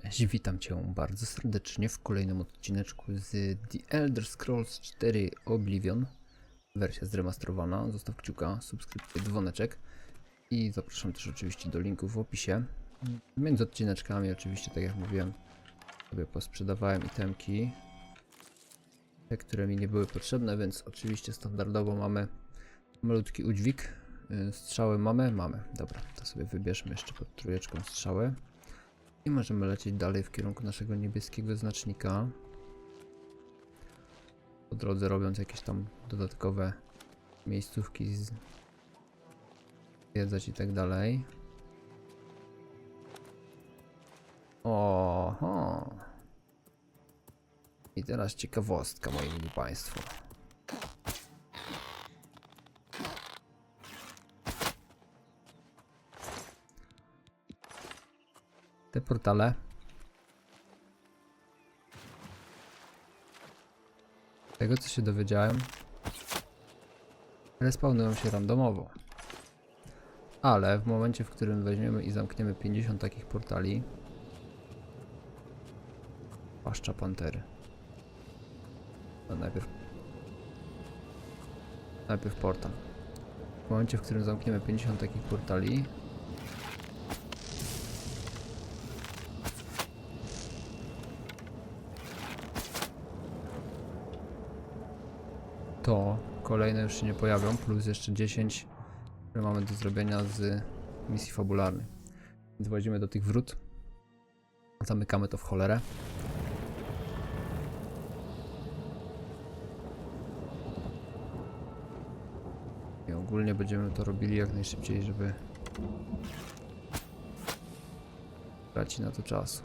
Cześć, witam Cię bardzo serdecznie w kolejnym odcineczku z The Elder Scrolls 4 Oblivion. Wersja zremasterowana. Zostaw kciuka, subskrypcję, dzwoneczek. I zapraszam też oczywiście do linków w opisie. Między odcineczkami oczywiście, tak jak mówiłem, sobie posprzedawałem itemki. Te, które mi nie były potrzebne, więc oczywiście standardowo mamy malutki udźwig. Y, Strzały mamy? Mamy. Dobra, to sobie wybierzmy jeszcze pod trójeczką strzały. I możemy lecieć dalej w kierunku naszego niebieskiego znacznika. Po drodze robiąc jakieś tam dodatkowe miejscówki z... zwiedzać i tak dalej. Oho. I teraz ciekawostka, moi mili państwo. Te portale z tego co się dowiedziałem respawnują się randomowo. Ale w momencie, w którym weźmiemy i zamkniemy 50 takich portali paszcza pantery. To najpierw najpierw portal. W momencie, w którym zamkniemy 50 takich portali to już się nie pojawią, plus jeszcze 10, które mamy do zrobienia z misji fabularnej. Więc włazimy do tych wrót, zamykamy to w cholerę. I ogólnie będziemy to robili jak najszybciej, żeby tracić na to czasu.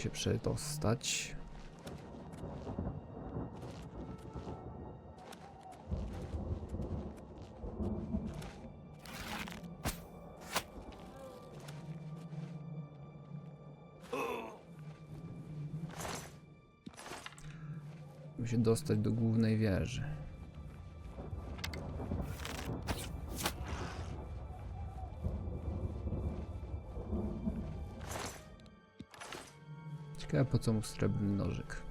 Się przedostać. Musimy się dostać do głównej wieży. Ciekawe po co mu srebrny nożyk.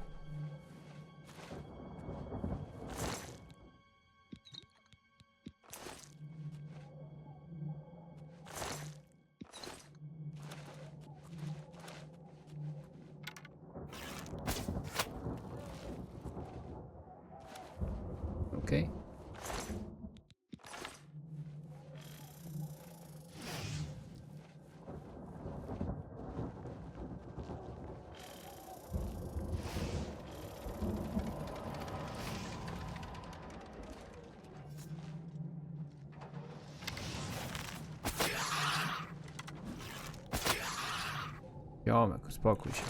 Uspokój się.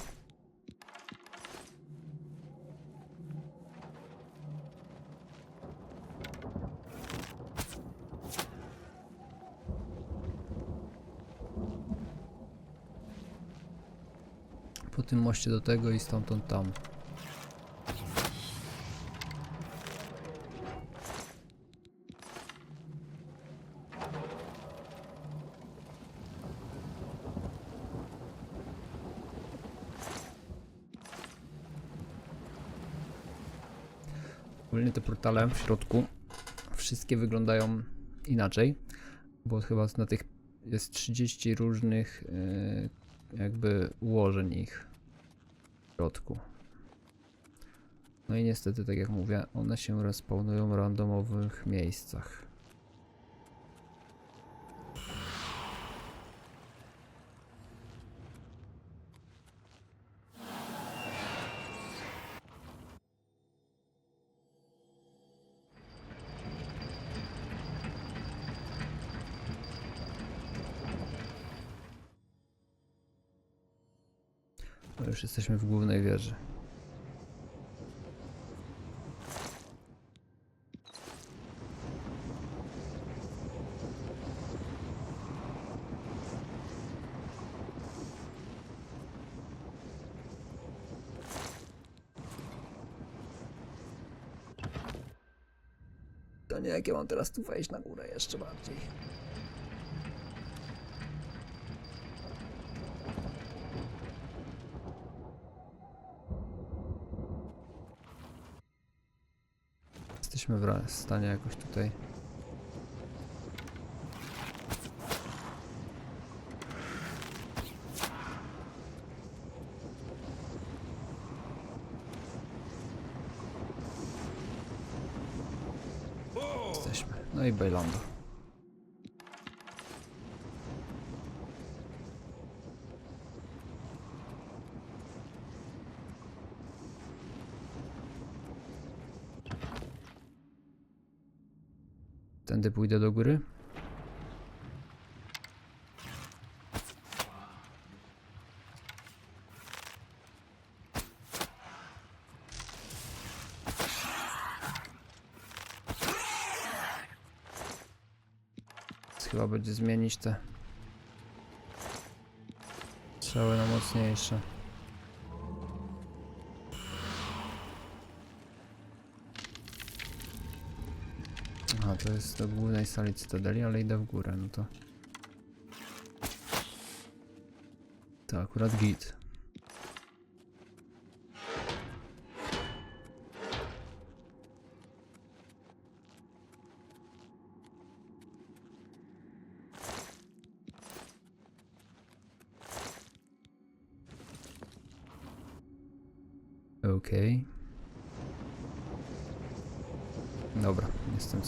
Po tym moście do tego i stamtąd tam. Ogólnie te portale w środku wszystkie wyglądają inaczej, bo chyba na tych jest 30 różnych yy, jakby ułożeń ich w środku. No i niestety, tak jak mówię, one się respawnują w randomowych miejscach. Już jesteśmy w głównej wieży. To nie, jakie mam teraz tu wejść na górę jeszcze bardziej. Jesteśmy w stanie jakoś tutaj. Jesteśmy. No i Bailando. Tędy pójdę do góry. Chyba będzie zmienić te strzały na mocniejsze. Do głównej sali Cytadeli, ale idę w górę, no to... To akurat git.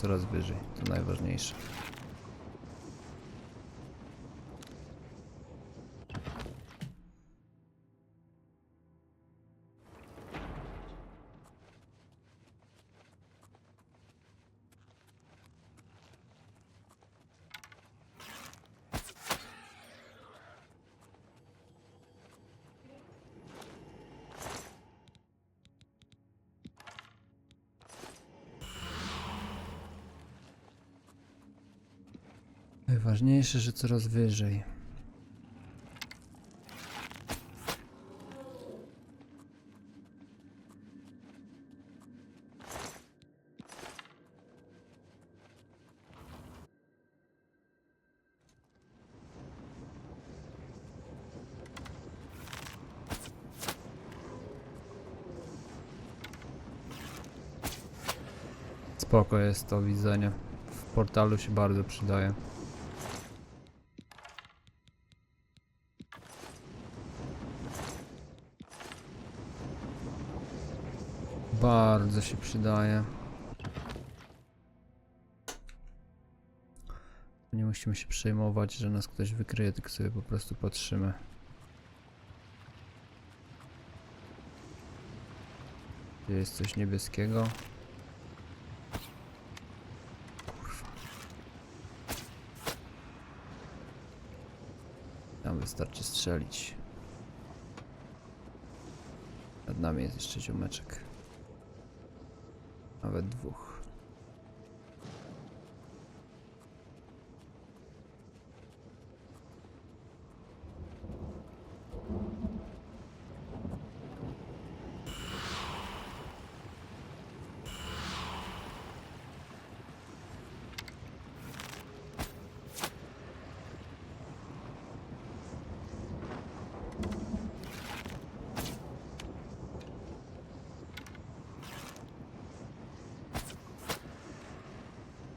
Coraz wyżej. To najważniejsze. Najważniejsze, że coraz wyżej. Spoko jest to widzenie. W portalu się bardzo przydaje. Bardzo się przydaje. Nie musimy się przejmować, że nas ktoś wykryje, tylko sobie po prostu patrzymy. Gdzie jest coś niebieskiego? Kurwa. Tam wystarczy strzelić. Nad nami jest jeszcze ziomeczek. Nawet dwóch.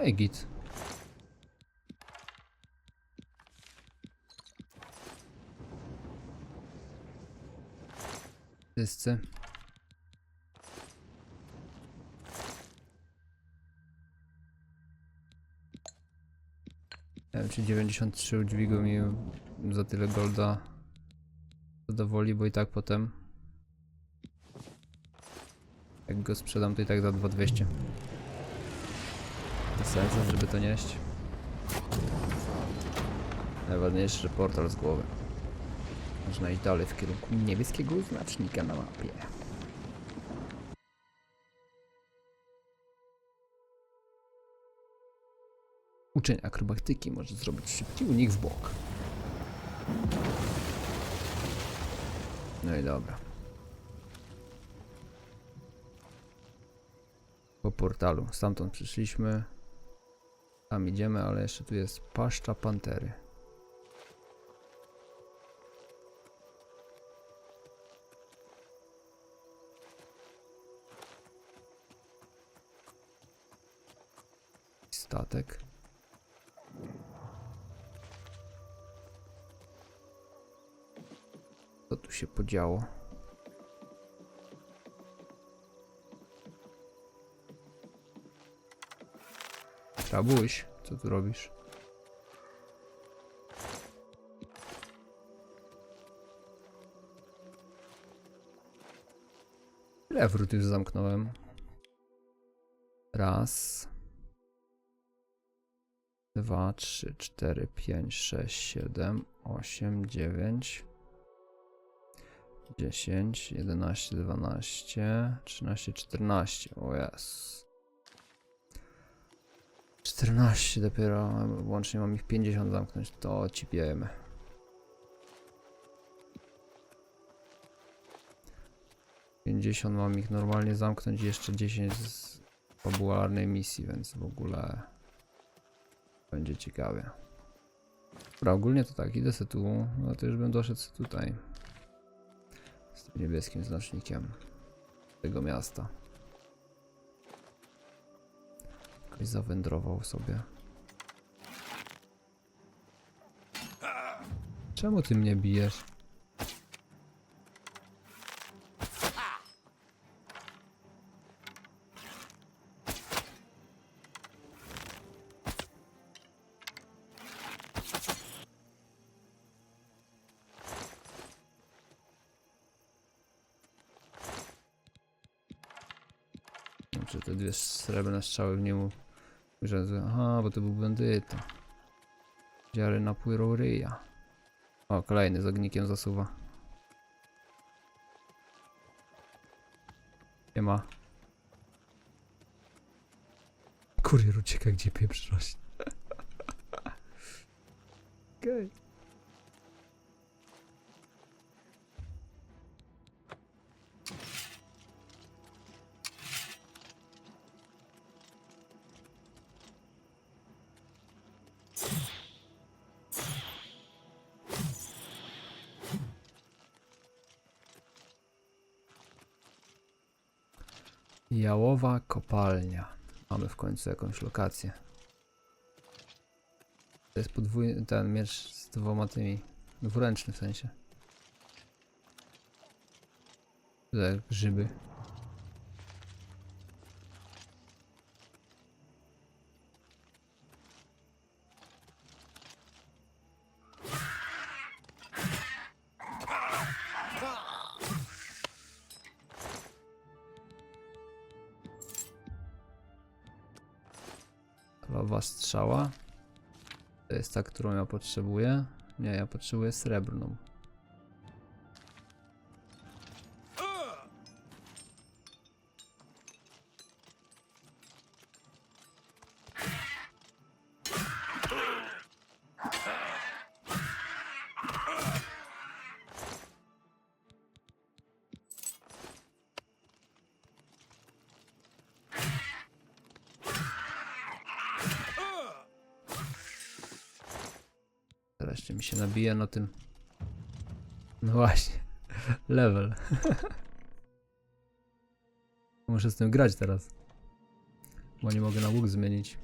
I git. Wszyscy. Nie wiem, czy 93 udźwigł mi za tyle golda zadowoli, bo i tak potem jak go sprzedam, to i tak za 2200. Sensu, żeby to nieść. Najważniejsze, że portal z głowy. Można iść dalej w kierunku niebieskiego znacznika na mapie. Uczeń akrobatyki może zrobić szybki unik w bok. No i dobra. Po portalu. Stamtąd przyszliśmy. Tam idziemy, ale jeszcze tu jest paszcza pantery. Statek. Co tu się podziało? Trabuś, co tu robisz? Ile wrót już zamknąłem? Raz. Dwa, trzy, cztery, pięć, sześć, siedem, osiem, dziewięć. 10, 11, 12, 13, 14. O jest. 14 dopiero, łącznie mam ich 50 zamknąć, to ci wiemy. Pięćdziesiąt mam ich normalnie zamknąć i jeszcze 10 z fabularnej misji, więc w ogóle będzie ciekawie. Dobra, ogólnie to tak, idę se tu, no to już bym doszedł tutaj. Z tym niebieskim znacznikiem tego miasta. Jakoś zawędrował sobie. Czemu ty mnie bijesz? Znaczy te dwie srebrne strzały w niemu. Że, aha, bo to był bandyta. Dziary napłynął ryja. O, kolejny z ognikiem zasuwa. Nie ma. Kurier ucieka, gdzie pieprz rośnie. Okej. Jałowa kopalnia. Mamy w końcu jakąś lokację. To jest podwójny, ten miecz z dwoma tymi, dwuręczny w sensie. Te grzyby. Strzała. To jest ta, którą ja potrzebuję. Nie, ja potrzebuję srebrną. Wreszcie mi się nabije na tym. No właśnie. Level. Muszę z tym grać teraz. Bo nie mogę na łuk zmienić.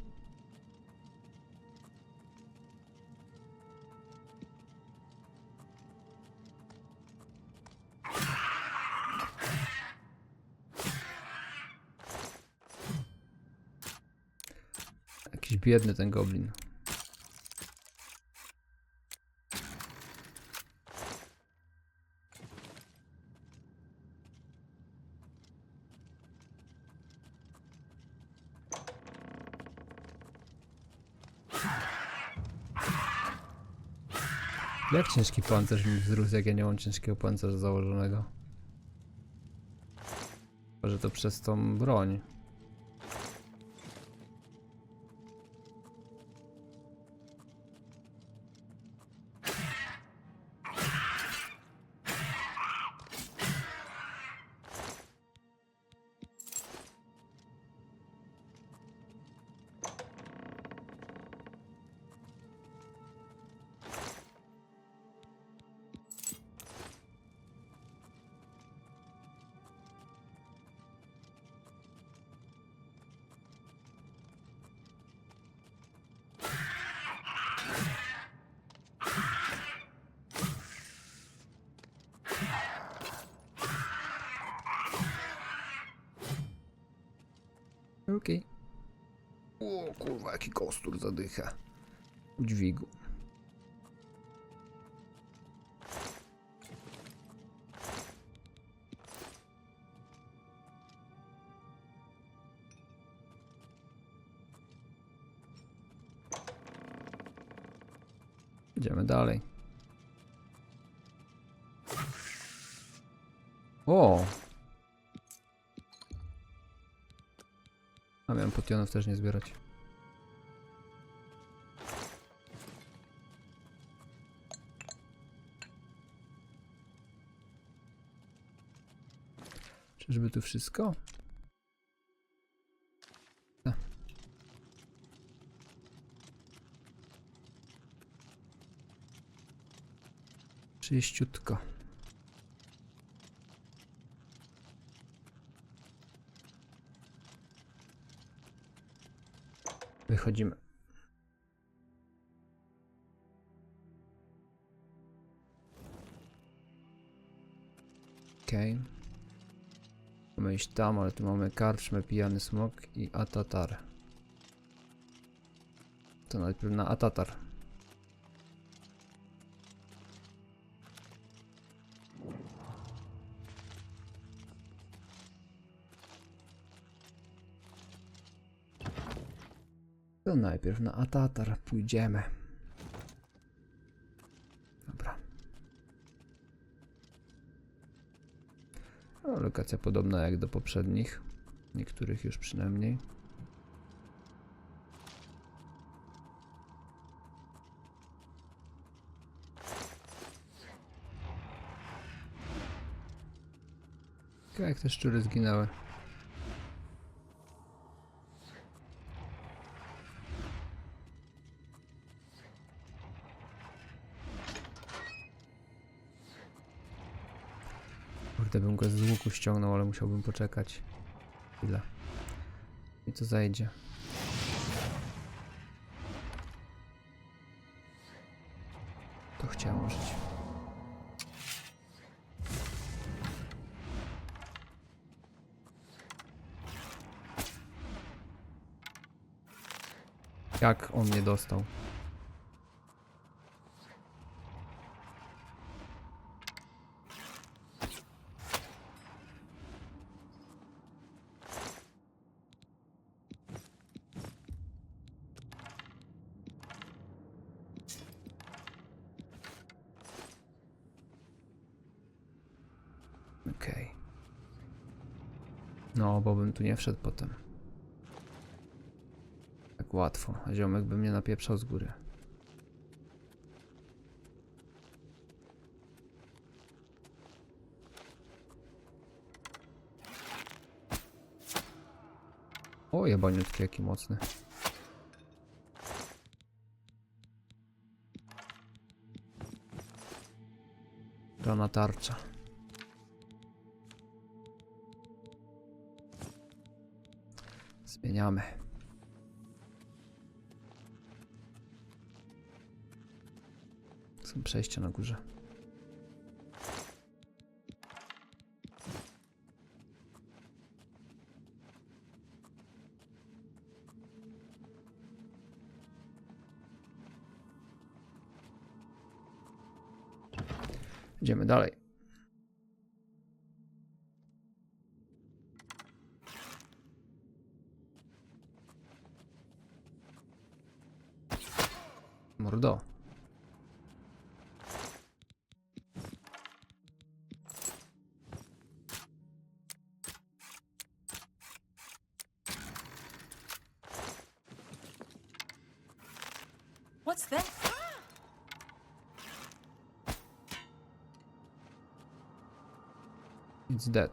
Biedny ten goblin. Jak ciężki pancerz mi wzrósł, jak ja nie mam ciężkiego pancerza założonego? Może to przez tą broń. Okej. O kurwa, jaki kostur zadycha. U dźwigu. Idziemy dalej. O! Potionów też nie zbierać. Czyżby tu wszystko? Tak. Czyściutko. Wychodzimy. Okej. Okay. Mamy iść tam, ale tu mamy karczmę, pijany smok i atatar. To najpierw na atatar. To najpierw na Atatar pójdziemy. Dobra. No, lokacja podobna jak do poprzednich. Niektórych już przynajmniej. Ciekawe, Jak te szczury zginęły. Kurde, bym go z łuku ściągnął, ale musiałbym poczekać. Chwilę. I to zajdzie. To chciałem użyć. Jak on nie dostał? Okej. No, bo bym tu nie wszedł potem. Tak łatwo. Ziomek by mnie napieprzał z góry. O, jebaniutki jaki mocny. Rana tarcza. Zmieniamy. Są przejścia na górze. Idziemy dalej. Mordo. What's that? It's dead.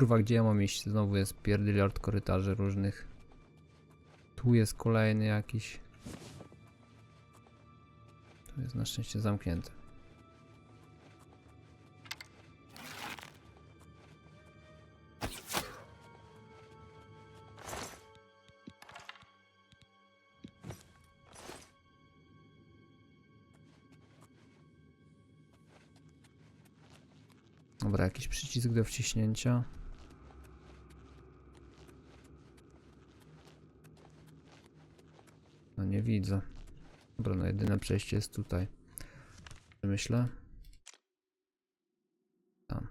Kurwa, gdzie ja mam iść? Znowu jest pierdyliard korytarzy różnych. Tu jest kolejny jakiś. Tu jest na szczęście zamknięty. Dobra, jakiś przycisk do wciśnięcia. Widzę. Dobra, no jedyne przejście jest tutaj. Myślę. Tam.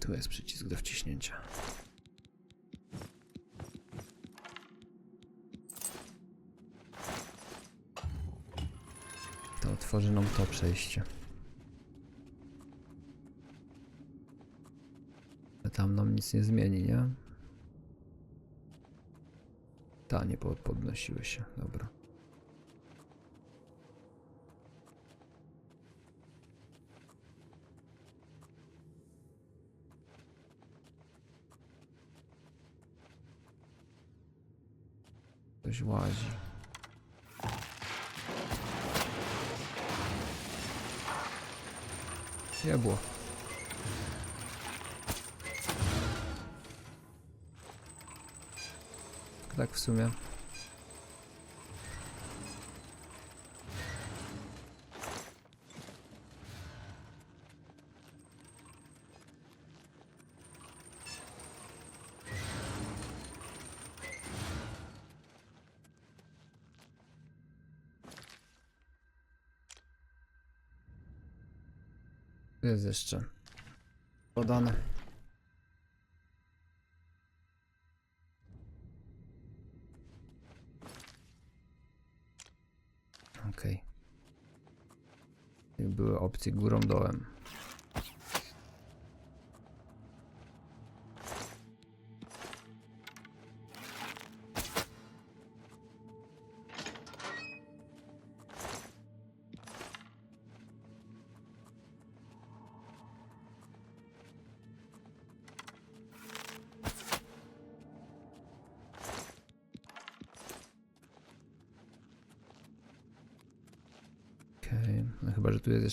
Tu jest przycisk do wciśnięcia. To otworzy nam to przejście. Tam nam nic nie zmieni, nie? Ta, nie po- podnosiły się, dobra. Ktoś łazi. Nie Tak w sumie. Jest jeszcze podane. Były opcje górą,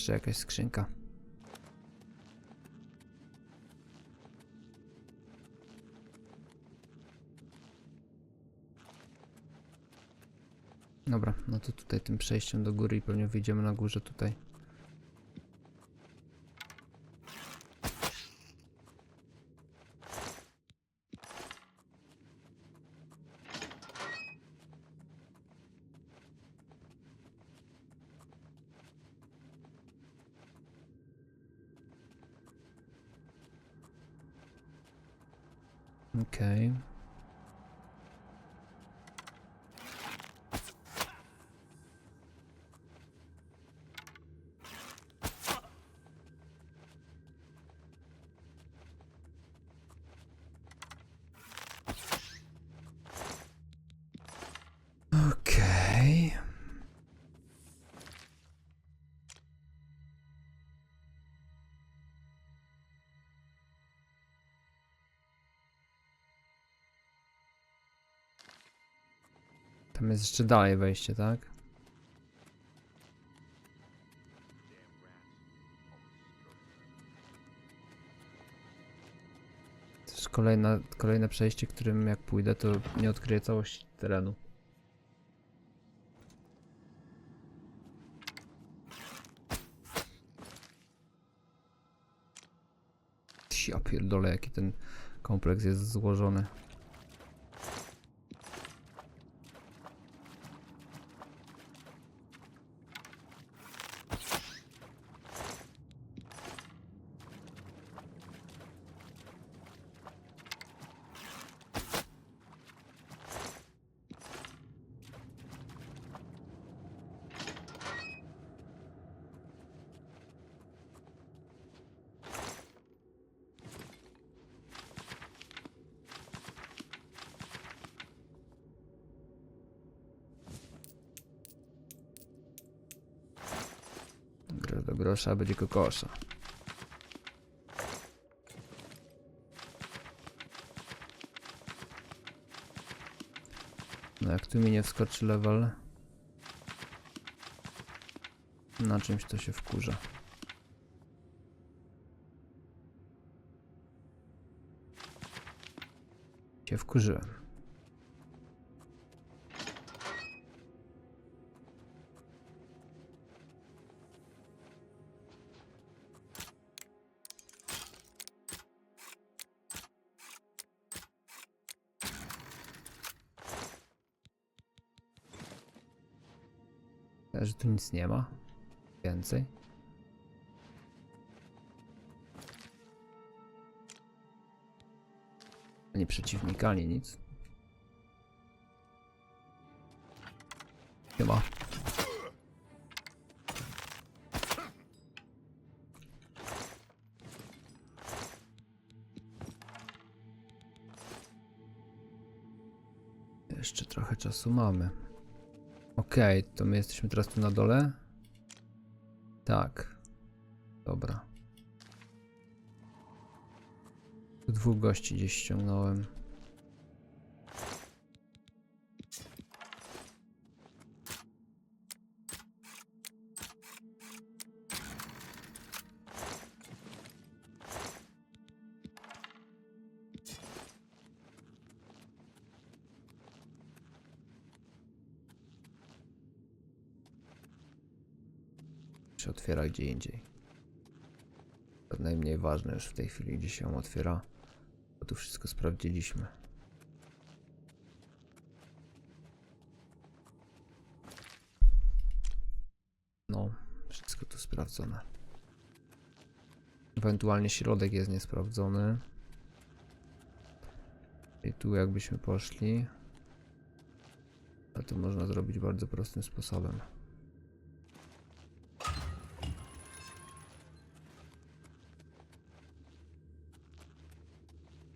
jeszcze jakaś skrzynka. Dobra, no to tutaj tym przejściem do góry i pewnie wyjdziemy na górze tutaj. Tam jest jeszcze dalej wejście, tak? To jest kolejna, kolejne przejście, którym jak pójdę, to nie odkryję całości terenu. Ja pierdolę, jaki ten kompleks jest złożony. Grosza będzie kokosza. No jak tu mi nie wskoczy level na czymś to się wkurza. Się wkurzyłem. Nic nie ma? Więcej? Ani przeciwnika, ani nic. Ma. Jeszcze trochę czasu mamy. Okej, to my jesteśmy teraz tu na dole? Tak. Dobra. Tu dwóch gości gdzieś ściągnąłem. Się otwiera gdzie indziej. To najmniej ważne już w tej chwili, gdzie się otwiera, bo tu wszystko sprawdziliśmy. No, wszystko tu sprawdzone. Ewentualnie środek jest niesprawdzony. I tu jakbyśmy poszli, a to można zrobić bardzo prostym sposobem.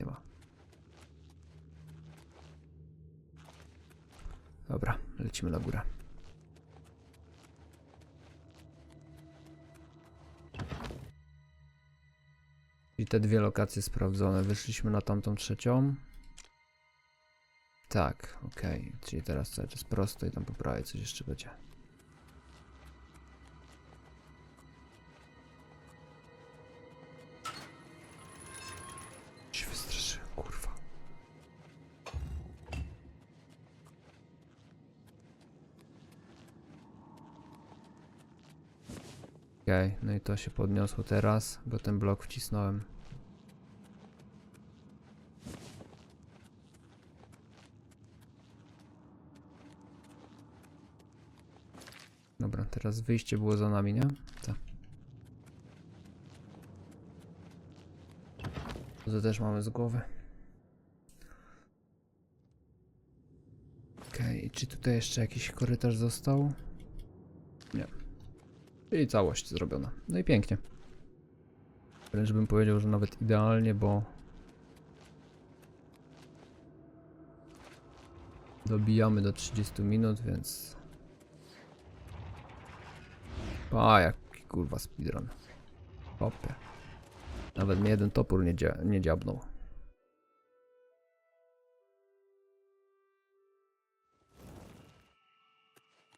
Nie ma. Dobra, lecimy na górę. I te dwie lokacje sprawdzone. Wyszliśmy na tamtą trzecią. Tak, okej. Czyli teraz cały czas prosto i tam po prawej coś jeszcze będzie. To się podniosło teraz, bo ten blok wcisnąłem. Dobra, teraz wyjście było za nami, nie? Tak. To też mamy z głowy. Okej, i czy tutaj jeszcze jakiś korytarz został? Czyli całość zrobiona. No i pięknie. Wręcz bym powiedział, że nawet idealnie, bo dobijamy do 30 minut, więc a jaki kurwa speedrun. Hopie. Nawet mnie jeden topór nie, dzia nie dziabnął.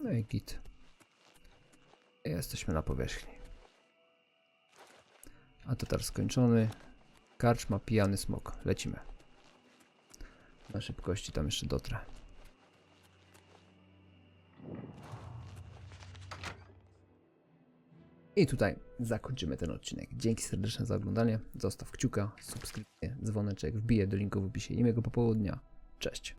No i git. Jesteśmy na powierzchni. A teraz skończony. Karczma, pijany smok. Lecimy. Na szybkości tam jeszcze dotrę. I tutaj zakończymy ten odcinek. Dzięki serdeczne za oglądanie. Zostaw kciuka, subskrypcję, dzwoneczek, wbiję do linku w opisie i miłego popołudnia. Cześć.